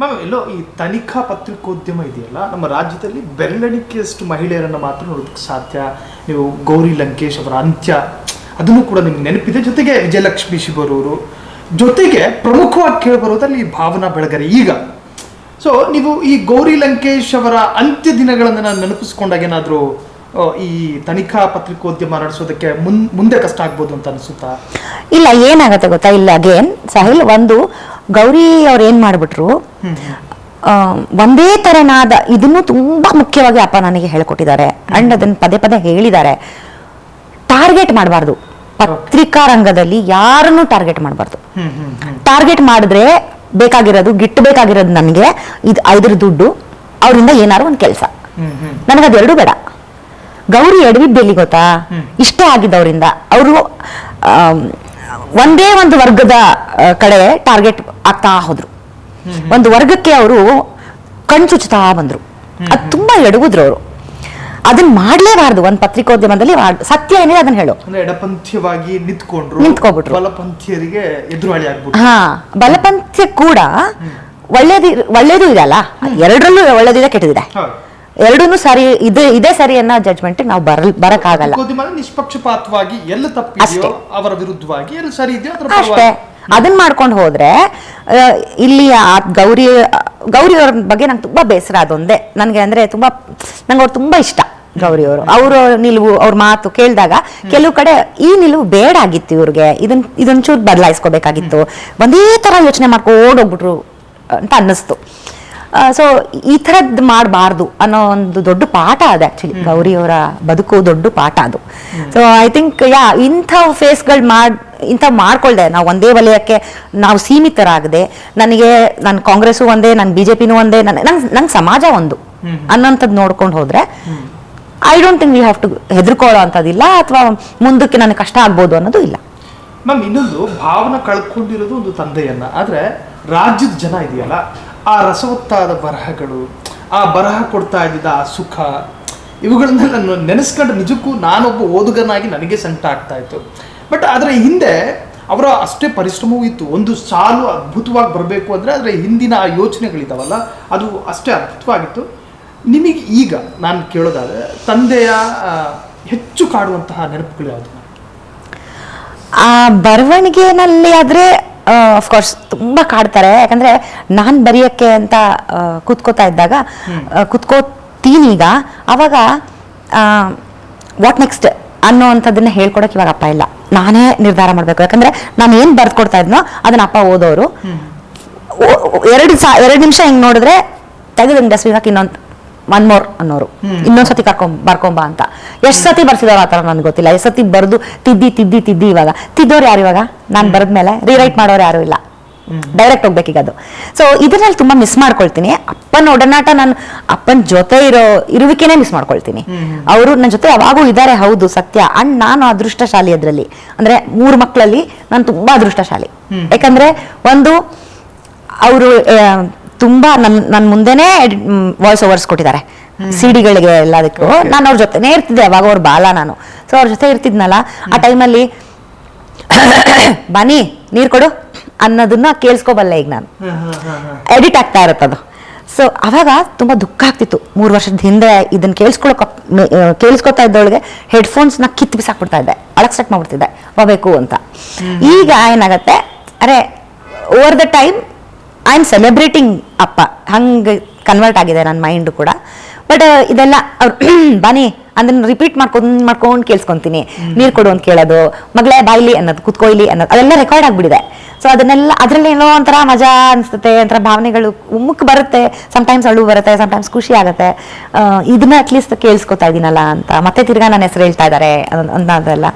Ma'am, ಎಲ್ಲೋ ಈ ತನಿಖಾ ಪತ್ರಿಕೋದ್ಯಮ ಇದೆಯಲ್ಲ, ನಮ್ಮ ರಾಜ್ಯದಲ್ಲಿ ಬೆರಳೆಣಿಕೆಯಷ್ಟು ಮಹಿಳೆಯರನ್ನು ಮಾತ್ರ ನೋಡೋದಕ್ಕೆ ಸಾಧ್ಯ? ನೀವು ಗೌರಿ ಲಂಕೇಶ್ ಅವರ ಅಂತ್ಯ, ಅದನ್ನು ಕೂಡ ನಿಮ್ಗೆ ನೆನಪಿದೆ? ಜೊತೆಗೆ ವಿಜಯಲಕ್ಷ್ಮಿ ಶಿವರೂರು, ಜೊತೆಗೆ ಪ್ರಮುಖವಾಗಿ ಕೇಳಿಬರೋದಲ್ಲಿ ಭಾವನಾ ಬೆಳಗರೆ ಈಗ. ಸೊ ನೀವು ಈ ಗೌರಿ ಲಂಕೇಶ್ ಅವರ ಅಂತ್ಯ ದಿನಗಳನ್ನು ನಾನು ನೆನಪಿಸ್ಕೊಂಡಾಗ ಏನಾದರೂ ಈ ತನಿಖಾ ಪತ್ರಿಕೋದ್ಯಮ ನಡೆಸೋದಕ್ಕೆ ಮುನ್ ಮುಂದೆ ಕಷ್ಟ ಆಗ್ಬೋದು ಅಂತ ಅನಿಸುತ್ತಾ? ಇಲ್ಲ ಏನಾಗತ್ತೆ ಗೊತ್ತಾ? ಇಲ್ಲ ಅಗೇನ್ ಸಾಹಿಲ್ ಒಂದು ಗೌರಿ ಅವ್ರು ಏನ್ ಮಾಡ್ಬಿಟ್ರು? ಒಂದೇ ತರನಾದ ಇದನ್ನು ತುಂಬಾ ಮುಖ್ಯವಾಗಿ ಅಪ್ಪ ನನಗೆ ಹೇಳ್ಕೊಟ್ಟಿದ್ದಾರೆ. ಅಂಡ್ ಅದನ್ನ ಪದೇ ಪದೇ ಹೇಳಿದ್ದಾರೆ. ಟಾರ್ಗೆಟ್ ಮಾಡಬಾರ್ದು. ಪತ್ರಿಕಾ ರಂಗದಲ್ಲಿ ಯಾರನ್ನು ಟಾರ್ಗೆಟ್ ಮಾಡಬಾರ್ದು. ಟಾರ್ಗೆಟ್ ಮಾಡಿದ್ರೆ ಬೇಕಾಗಿರೋದು ಗಿಟ್ಟು ಬೇಕಾಗಿರೋದು ನನಗೆ ಇದು ಐದರ ದುಡ್ಡು ಅವರಿಂದ ಏನಾದ್ರು ಒಂದು ಕೆಲಸ. ನನಗದೆರಡೂ ಬೇಡ. ಗೌರಿ ಎಡವಿದ್ದೆಲ್ಲಿ ಗೊತ್ತಾ? ಇಷ್ಟ ಆಗಿದ್ದ ಅವರಿಂದ ಅವರು ಒಂದೇ ಒಂದು ವರ್ಗದ ಕಡೆ ಟಾರ್ಗೆಟ್ ಆಗ್ತಾ ಹೋದ್ರು. ಒಂದು ವರ್ಗಕ್ಕೆ ಅವರು ಕಣ್ಚುಚ್ತಾ ಬಂದ್ರು. ಅದು ತುಂಬಾ ಎಡಗುದ್ರು ಅವರು. ಅದನ್ನ ಮಾಡ್ಲೇಬಾರ್ದು ಒಂದು ಪತ್ರಿಕೋದ್ಯಮದಲ್ಲಿ ಸತ್ಯ ಏನಿದೆ ಅದನ್ನ ಹೇಳು. ಎಡಪಂಥೀಯವಾಗಿ ನಿಂತ್ಕೊಂಡ್ರು ನಿಂತ್ಕೊಬಿಟ್ರು. ಬಲಪಂಥೀಯರಿಗೆ ಎದುರಾಳಿ ಆಗ್ಬಿಟ್ಟು ಹಾ ಬಲಪಂಥ್ಯ ಕೂಡ ಒಳ್ಳೇದು ಒಳ್ಳೇದು ಇದೆ ಅಲ್ಲ? ಎರಡರಲ್ಲೂ ಒಳ್ಳೇದಿದೆ ಕೆಟ್ಟದಿದೆ. ಎರಡೂ ಸರಿ ಇದೆ ಇದೇ ಸರಿ ಅನ್ನೋ ಜಡ್ಜ್ಮೆಂಟ್ ನಾವು ಬರಲ್ ಬರಕ್ಕಾಗಲ್ಲ. ನಿಷ್ಪಕ್ಷಪಾತವಾಗಿ ಎಲ್ಲ ತಪ್ಪಿದೆಯೋ. ಅವರ ವಿರುದ್ಧವಾಗಿ ಎಲ್ಲ ಸರಿ ಇದೆಯೋ ಅದರ ಅಷ್ಟೇ. ಅದನ್ನ ಮಾಡ್ಕೊಂಡು ಹೋದ್ರೆ ಇಲ್ಲಿ ಆ ಗೌರಿ ಗೌರಿ ಅವ್ರ ಬಗ್ಗೆ ನಂಗೆ ತುಂಬಾ ಬೇಸರ ಅದೊಂದೇ. ನನಗೆ ಅಂದ್ರೆ ತುಂಬಾ ನಂಗೆ ಅವ್ರು ತುಂಬಾ ಇಷ್ಟ ಗೌರಿ ಅವರು. ಅವರ ನಿಲುವು ಅವ್ರ ಮಾತು ಕೇಳಿದಾಗ ಕೆಲವು ಕಡೆ ಈ ನಿಲುವು ಬೇಡ ಆಗಿತ್ತು ಇವ್ರಿಗೆ. ಇದನ್ ಇದೊಂಚೂರು ಬದಲಾಯಿಸ್ಕೋಬೇಕಾಗಿತ್ತು. ಒಂದೇ ತರ ಯೋಚನೆ ಮಾಡ್ಕೊಂಡು ಹೋಗ್ಬಿಟ್ರು ಅಂತ ಅನ್ನಿಸ್ತು. ಸೊ ಈ ಥರದ್ದು ಮಾಡಬಾರ್ದು ಅನ್ನೋ ಒಂದು ದೊಡ್ಡ ಪಾಠ ಅದು ಆ್ಯಕ್ಚುಲಿ ಗೌರಿಯವರ ಬದುಕು ದೊಡ್ಡ ಪಾಠ ಅದು. ಸೊ ಐ ಥಿಂಕ್ ಯಾ ಇಂಥ ಫೇಸ್ಗಳು ಮಾಡಿ ಇಂಥ ಮಾಡ್ಕೊಳ್ದೆ. ನಾವು ಒಂದೇ ವಲಯಕ್ಕೆ ನಾವು ಸೀಮಿತರಾಗದೆ. ನನಗೆ ನನ್ನ ಕಾಂಗ್ರೆಸ್ಸು ಒಂದೇ ನನ್ನ ಬಿ ಜೆ ಪಿನೂ ಒಂದೇ ನನ್ನ ನಂಗೆ ನಂಗೆ ಸಮಾಜ ಒಂದು ಅನ್ನೋಂಥದ್ದು ನೋಡ್ಕೊಂಡು ಹೋದರೆ I don't think we have to ಹೆದರ್ಕೊಳ್ಳೋ ಅಂಥದ್ದಿಲ್ಲ ಅಥವಾ ಮುಂದಕ್ಕೆ ನನಗೆ ಕಷ್ಟ ಆಗ್ಬೋದು ಅನ್ನೋದು ಇಲ್ಲ. ಮ್ಯಾಮ್ ಇನ್ನೊಂದು ಭಾವನೆ ಕಳ್ಕೊಂಡಿರೋದು ಒಂದು ತಂದೆಯನ್ನ. ಆದರೆ ರಾಜ್ಯದ ಜನ ಇದೆಯಲ್ಲ ಆ ರಸವತ್ತಾದ ಬರಹಗಳು, ಆ ಬರಹ ಕೊಡ್ತಾ ಇದ್ದಿದ್ದ ಆ ಸುಖ, ಇವುಗಳನ್ನೆಲ್ಲ ನಾನು ನೆನೆಸ್ಕೊಂಡು ನಿಜಕ್ಕೂ ನಾನೊಬ್ಬ ಓದುಗನಾಗಿ ನನಗೆ ಸಂಕಟ ಆಗ್ತಾ ಇತ್ತು. ಬಟ್ ಅದರ ಹಿಂದೆ ಅವರ ಅಷ್ಟೇ ಪರಿಶ್ರಮವೂ ಇತ್ತು. ಒಂದು ಸಾಲು ಅದ್ಭುತವಾಗಿ ಬರಬೇಕು ಅಂದರೆ ಅದರ ಹಿಂದಿನ ಆ ಯೋಚನೆಗಳಿದಾವಲ್ಲ, ಅದು ಅಷ್ಟೇ ಅದ್ಭುತವಾಗಿತ್ತು. ನಿಮಗೆ ಈಗ ನಾನು ಕೇಳೋದಾದರೆ, ತಂದೆಯ ಹೆಚ್ಚು ಕಾಡುವಂತಹ ನೆನಪುಗಳು ಯಾವುದು? ಆ, ಬರವಣಿಗೆನಲ್ಲಿ ಆದ್ರೆ ಅಫ್ಕೋರ್ಸ್ ತುಂಬಾ ಕಾಡ್ತಾರೆ. ಯಾಕಂದ್ರೆ ನಾನು ಬರೆಯೋಕ್ಕೆ ಅಂತ ಕುತ್ಕೋತಾ ಇದ್ದಾಗ ಕೂತ್ಕೋತೀನಿ ಈಗ. ಅವಾಗ ವಾಟ್ ನೆಕ್ಸ್ಟ್ ಅನ್ನೋ ಅಂಥದ್ದನ್ನು ಹೇಳ್ಕೊಡೋಕೆ ಇವಾಗ ಅಪ್ಪ ಇಲ್ಲ. ನಾನೇ ನಿರ್ಧಾರ ಮಾಡಬೇಕು. ಯಾಕಂದ್ರೆ ನಾನು ಏನು ಬರ್ದ್ಕೊಡ್ತಾ ಇದ್ನೋ ಅದನ್ನ ಅಪ್ಪ ಓದೋರು. ಎರಡು ಸಾ ಎರಡು ನಿಮಿಷ ಹಿಂಗೆ ನೋಡಿದ್ರೆ ತೆಗೆದು ಡಸ್ಟ್ಬಿನ್ ಇನ್ನೊಂದು ಒನ್ ಮೋರ್ ಅನ್ನೋರು. ಇನ್ನೊಂದು ಸತಿ ಕರ್ಕೊಂಡ್ ಬರ್ಕೊಂಬ ಅಂತ. ಎಷ್ಟ್ ಸತಿ ಬರ್ಸಿದಾರ ಆತರ ಥರ ನನ್ಗೆ ಗೊತ್ತಿಲ್ಲ. ಎಷ್ಟ್ ಸತಿ ಬರ್ದು ತಿದ್ದಿ ತಿದ್ದಿ ತಿದ್ದಿ ಇವಾಗ. ತಿದ್ದೋರು ಯಾರು ಇವಾಗ? ನಾನು ಬರದ್ಮೇಲೆ ರೀರೈಟ್ ಮಾಡೋರು ಯಾರು ಇಲ್ಲ. ಡೈರೆಕ್ಟ್ ಹೋಗ್ಬೇಕೀಗ ಅದು. ಸೊ ಇದನ್ನಲ್ಲಿ ತುಂಬಾ ಮಿಸ್ ಮಾಡ್ಕೊಳ್ತೀನಿ. ಅಪ್ಪನ ಒಡನಾಟ ನಾನು ಅಪ್ಪನ ಜೊತೆ ಇರೋ ಇರುವಿಕೆನೆ ಮಿಸ್ ಮಾಡ್ಕೊಳ್ತೀನಿ. ಅವರು ನನ್ನ ಜೊತೆ ಯಾವಾಗೂ ಇದ್ದಾರೆ ಹೌದು ಸತ್ಯ. ಅಂಡ್ ನಾನು ಅದೃಷ್ಟಶಾಲಿ ಅದರಲ್ಲಿ. ಅಂದ್ರೆ ಮೂರು ಮಕ್ಕಳಲ್ಲಿ ನಾನು ತುಂಬಾ ಅದೃಷ್ಟಶಾಲಿ. ಯಾಕಂದ್ರೆ ಒಂದು ಅವರು ತುಂಬಾ ನನ್ ನನ್ನ ಮುಂದೆನೇ ವಾಯ್ಸ್ ಓವರ್ಸ್ ಕೊಟ್ಟಿದ್ದಾರೆ. ಸಿಡಿಗಳಿಗೆ ಎಲ್ಲದಕ್ಕೂ. ನಾನು ಅವ್ರ ಜೊತೆನೇ ಇರ್ತಿದ್ದೆ ಅವಾಗ ಅವ್ರ ಬಾಲ ನಾನು. ಸೊ ಅವ್ರ ಜೊತೆ ಇರ್ತಿದ್ನಲ್ಲ ಆ ಟೈಮಲ್ಲಿ ಬನ್ನಿ ನೀರು ಕೊಡು ಅನ್ನೋದನ್ನ ಕೇಳಿಸ್ಕೋಬಲ್ಲ ಈಗ ನಾನು. ಎಡಿಟ್ ಆಗ್ತಾ ಇರುತ್ತದು ಸೊ ಅವಾಗ ತುಂಬಾ ದುಃಖ ಆಗ್ತಿತ್ತು. ಮೂರು ವರ್ಷದ ಹಿಂದೆ ಇದನ್ನ ಕೇಳಿಸ್ಕೊಳಕ್ ಕೇಳಿಸ್ಕೊತಾ ಇದ್ದವಳಿಗೆ ಹೆಡ್ಫೋನ್ಸ್ನ ಕಿತ್ತು ಬಿಸಾಕ್ಬಿಡ್ತಾ ಇದ್ದೆ. ಅಳಕ್ ಸ್ಟಾರ್ಟ್ ಮಾಡ್ಬಿಡ್ತಿದ್ದೆ. ಹೋಗಬೇಕು ಅಂತ. ಈಗ ಏನಾಗತ್ತೆ? ಅರೆ over the time I am celebrating ಅಪ್ಪ. ಹಂಗೆ ಕನ್ವರ್ಟ್ ಆಗಿದೆ ನನ್ನ ಮೈಂಡು ಕೂಡ. ಬಟ್ ಇದೆಲ್ಲ ಅವ್ರು ಬನ್ನಿ ಅದನ್ನ ರಿಪೀಟ್ ಮಾಡ್ಕೊಂಡು ಮಾಡ್ಕೊಂಡು ಕೇಳಿಸ್ಕೊಂತೀನಿ. ನೀರು ಕೊಡು ಅಂತ ಕೇಳೋದು ಮಗಳೇ ಬಾಯ್ಲಿ ಅನ್ನೋದು ಕುತ್ಕೊಯ್ಲಿ ಅನ್ನೋದು ಅದೆಲ್ಲ ರೆಕಾರ್ಡ್ ಆಗಿಬಿಡಿದೆ ಸೊ ಅದನ್ನೆಲ್ಲ ಅದರಲ್ಲಿ ಏನೋ ಒಂಥರ ಮಜಾ ಅನಿಸುತ್ತೆ ಒಂಥರ ಭಾವನೆಗಳು ಉಮ್ಮಕ್ಕೆ ಬರುತ್ತೆ. ಸಮ್ಟೈಮ್ಸ್ ಅಳು ಬರುತ್ತೆ ಸಮ್ಟೈಮ್ಸ್ ಖುಷಿ ಆಗುತ್ತೆ. ಇದನ್ನ ಅಟ್ಲೀಸ್ಟ್ ಕೇಳಿಸ್ಕೊತಾ ಇದ್ದೀನಲ್ಲ ಅಂತ. ಮತ್ತೆ ತಿರ್ಗಾ ನನ್ನ ಹೆಸರು ಹೇಳ್ತಾ ಇದ್ದಾರೆ ಅನ್ನೋದೆಲ್ಲ